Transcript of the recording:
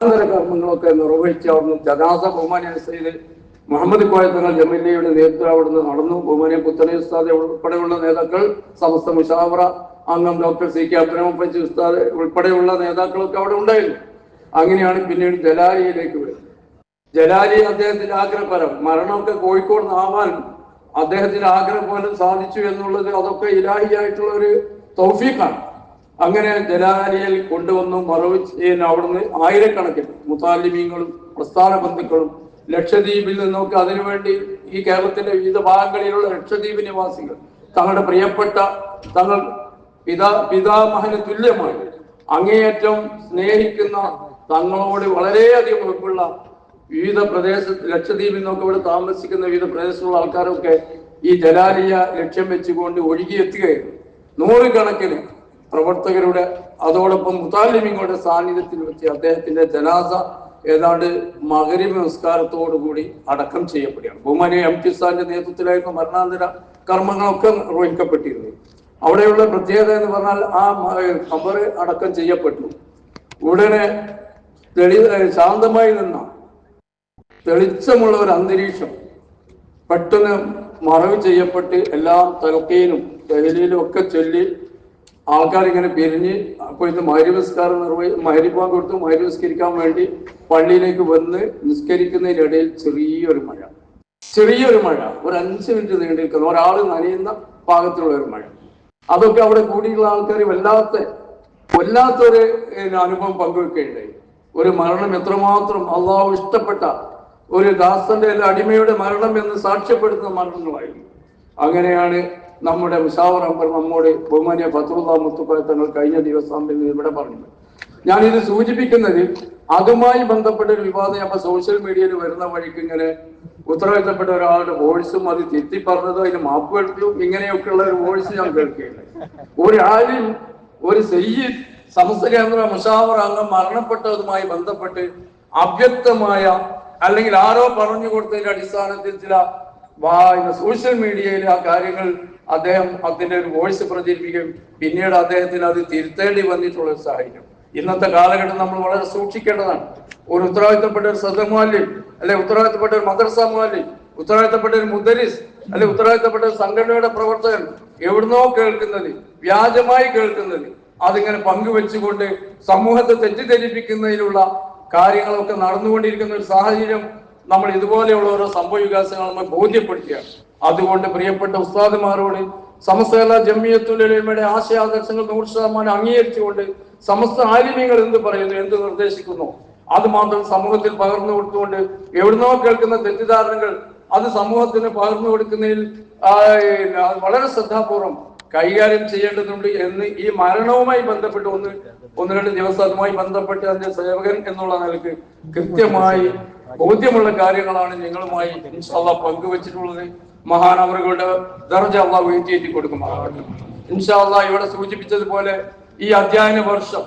മരണാനന്തര കർമ്മങ്ങളൊക്കെ നിർവഹിച്ച് അവിടുന്ന് ജനാസ ബഹുമാനി അനുസരിച്ച് മുഹമ്മദ് കോയത്തങ്ങൾ ജമില്ലയുടെ നേതൃത്വം അവിടുന്ന് നടന്നു. ബഹുമാനിയ പുത്തനെ ഉസ്താദ് ഉൾപ്പെടെയുള്ള നേതാക്കൾ സമസ്ത മുഷാവറ അംഗം ഡോക്ടർ സി കെ അബ്രഹ്മപ്പച്ചി ഉസ്താദ് ഉൾപ്പെടെയുള്ള നേതാക്കളൊക്കെ അവിടെ ഉണ്ടായിരുന്നു. അങ്ങനെയാണ് പിന്നീട് ജലാലിയിലേക്ക് വരുന്നത്. ജലാലി അദ്ദേഹത്തിന്റെ ആഗ്രഹപരം മരണമൊക്കെ കോഴിക്കോട് നാവാൻ അദ്ദേഹത്തിന്റെ ആഗ്രഹം പോലെ സാധിച്ചു എന്നുള്ളത് അതൊക്കെ ഇലാഹിയായിട്ടുള്ള ഒരു തൗഫീഖാണ്. അങ്ങനെ ജലാലിയിൽ കൊണ്ടുവന്നു മറവ് ചെയ്യുന്ന അവിടുന്ന് ആയിരക്കണക്കിന് മുത്താലിമീങ്ങളും പ്രസ്ഥാന ബന്ധുക്കളും ലക്ഷദ്വീപിൽ നിന്നൊക്കെ അതിനുവേണ്ടി ഈ കേരളത്തിന്റെ വിവിധ ഭാഗങ്ങളിലുള്ള ലക്ഷദ്വീപ് നിവാസികൾ തങ്ങളുടെ പ്രിയപ്പെട്ട തങ്ങൾ പിതാ പിതാമഹന് തുല്യമായി അങ്ങേയറ്റം സ്നേഹിക്കുന്ന തങ്ങളോട് വളരെയധികം വെപ്പുള്ള വിവിധ പ്രദേശ ലക്ഷദ്വീപിൽ നിന്നൊക്കെ ഇവിടെ താമസിക്കുന്ന വിവിധ പ്രദേശത്തുള്ള ആൾക്കാരൊക്കെ ഈ ജലാലിയ ലക്ഷ്യം വെച്ചുകൊണ്ട് ഒഴുകിയെത്തുകയായിരുന്നു. നൂറുകണക്കിന് പ്രവർത്തകരുടെ അതോടൊപ്പം മുത്താലിമിങ്ങളുടെ സാന്നിധ്യത്തിൽ വെച്ച് അദ്ദേഹത്തിന്റെ ജനാസ ഏതാണ്ട് മകരിബ് നിസ്കാരത്തോടുകൂടി അടക്കം ചെയ്യപ്പെടുകയാണ്. ബഹുമാനി എം ടി സാറിന്റെ നേതൃത്വത്തിലായിരുന്നു മരണാന്തര കർമ്മങ്ങളൊക്കെ നിർവഹിക്കപ്പെട്ടിരുന്നത്. അവിടെയുള്ള പ്രത്യേകത എന്ന് പറഞ്ഞാൽ ആ കബർ അടക്കം ചെയ്യപ്പെട്ടു. ഉടനെ തെളി ശാന്തമായി നിന്ന തെളിച്ചമുള്ള ഒരു അന്തരീക്ഷം പെട്ടെന്ന് മറവ് ചെയ്യപ്പെട്ട് എല്ലാം തലക്കീനും ദഹലിയിലും ഒക്കെ ചൊല്ലി ആൾക്കാർ ഇങ്ങനെ പിരിഞ്ഞ് അപ്പോൾ ഇത് മഹരിവസ്കാരം നിർവഹി മഹരിപ്പാൻ കൊടുത്ത് മഹരിവസ്കരിക്കാൻ വേണ്ടി പള്ളിയിലേക്ക് വന്ന് നിസ്കരിക്കുന്നതിനിടയിൽ ചെറിയൊരു മഴ. ചെറിയൊരു മഴ. ഒരു അഞ്ച് മിനിറ്റ് നീണ്ടു നിൽക്കുന്ന. ഒരാൾ നനയുന്ന പാകത്തിലുള്ള ഒരു മഴ. അതൊക്കെ അവിടെ കൂടിയുള്ള ആൾക്കാർ വല്ലാത്ത വല്ലാത്തൊരു അനുഭവം പങ്കുവെക്കുകയുണ്ടായി. ഒരു മരണം എത്രമാത്രം അള്ളാഹു ഇഷ്ടപ്പെട്ട ഒരു ദാസന്റെ അടിമയുടെ മരണം എന്ന് സാക്ഷ്യപ്പെടുത്തുന്ന മരണങ്ങളായിരുന്നു. അങ്ങനെയാണ് നമ്മുടെ മുഷാവർ നമ്മുടെ ബഹുമാനിയ ഫത്തുള്ള മുത്തുക്കോയ തങ്ങൾ കഴിഞ്ഞ ദിവസം ഇവിടെ പറഞ്ഞത് ഞാനിത് സൂചിപ്പിക്കുന്നത് അതുമായി ബന്ധപ്പെട്ട ഒരു വിവാദം അപ്പൊ സോഷ്യൽ മീഡിയയിൽ വരുന്ന വഴിക്ക് ഇങ്ങനെ ഉത്തരവാദിത്തപ്പെട്ട ഒരാളുടെ വോയിസും അത് തിരുത്തി പറഞ്ഞതോ അതിന് മാപ്പ് കേൾക്കലും ഇങ്ങനെയൊക്കെയുള്ള ഒരു വോയിസ് ഞാൻ കേൾക്കുകയുണ്ടായി. ഒരാളും ഒരു സയ്യിദ് സമസ്ത കേന്ദ്ര മുഷാവർ അംഗം മരണപ്പെട്ടതുമായി ബന്ധപ്പെട്ട് അവ്യക്തമായ അല്ലെങ്കിൽ ആരോ പറഞ്ഞു കൊടുത്തതിന്റെ അടിസ്ഥാനത്തിൽ ചില വാ- സോഷ്യൽ മീഡിയയിൽ ആ കാര്യങ്ങൾ അദ്ദേഹം അതിന്റെ ഒരു വോയിസ് പ്രചരിപ്പിക്കുകയും പിന്നീട് അദ്ദേഹത്തിന് അത് തിരുത്തേണ്ടി വന്നിട്ടുള്ള ഒരു സാഹചര്യം. ഇന്നത്തെ കാലഘട്ടം നമ്മൾ വളരെ സൂക്ഷിക്കേണ്ടതാണ്. ഒരു ഉത്തരവാദിത്തപ്പെട്ട ഒരു സദമാല്യം അല്ലെ ഉത്തരവാദിത്തപ്പെട്ട ഒരു മദർസ മാല്യം ഉത്തരവാദിത്തപ്പെട്ട ഒരു മുദരിസ് അല്ലെ ഉത്തരവാദിത്തപ്പെട്ട ഒരു സംഘടനയുടെ പ്രവർത്തകൻ എവിടുന്നോ കേൾക്കുന്നത് വ്യാജമായി കേൾക്കുന്നത് അതിങ്ങനെ പങ്കുവെച്ചുകൊണ്ട് സമൂഹത്തെ തെറ്റിദ്ധരിപ്പിക്കുന്നതിനുള്ള കാര്യങ്ങളൊക്കെ നടന്നുകൊണ്ടിരിക്കുന്ന ഒരു സാഹചര്യം നമ്മൾ ഇതുപോലെയുള്ള ഓരോ സംഭവ വികാസങ്ങൾ നമ്മൾ ബോധ്യപ്പെടുത്തുകയാണ്. അതുകൊണ്ട് പ്രിയപ്പെട്ട ഉസ്താദുമാരോട് സമസ്ത ജമ്മിയത്തുലയുടെ ആശയാദർശങ്ങൾ നൂറ് ശതമാനം അംഗീകരിച്ചുകൊണ്ട് സമസ്ത ആലിമ്യങ്ങൾ എന്ത് പറയുന്നു എന്ത് നിർദ്ദേശിക്കുന്നു? അത് മാത്രം സമൂഹത്തിൽ പകർന്നു കൊടുത്തുകൊണ്ട് എവിടുന്നോ കേൾക്കുന്ന തെറ്റിദ്ധാരണകൾ അത് സമൂഹത്തിന് പകർന്നു കൊടുക്കുന്നതിൽ വളരെ ശ്രദ്ധാപൂർവം കൈകാര്യം ചെയ്യേണ്ടതുണ്ട് എന്ന് ഈ മരണവുമായി ബന്ധപ്പെട്ട് ഒന്ന് ഒന്ന് രണ്ട് ദിവസം അതുമായി ബന്ധപ്പെട്ട് അതിന്റെ സേവകൻ എന്നുള്ള നിലയ്ക്ക് കൃത്യമായി ബോധ്യമുള്ള കാര്യങ്ങളാണ് നിങ്ങളുമായി ഇൻഷാല്ല പങ്കുവച്ചിട്ടുള്ളത്. മഹാനവറുകളുടെ ദർജ അള്ളാഹ് ഉയർത്തിയേറ്റി കൊടുക്കുമാറാകട്ടെ ഇൻഷാല്ല ഇവിടെ സൂചിപ്പിച്ചതുപോലെ ഈ അധ്യയന വർഷം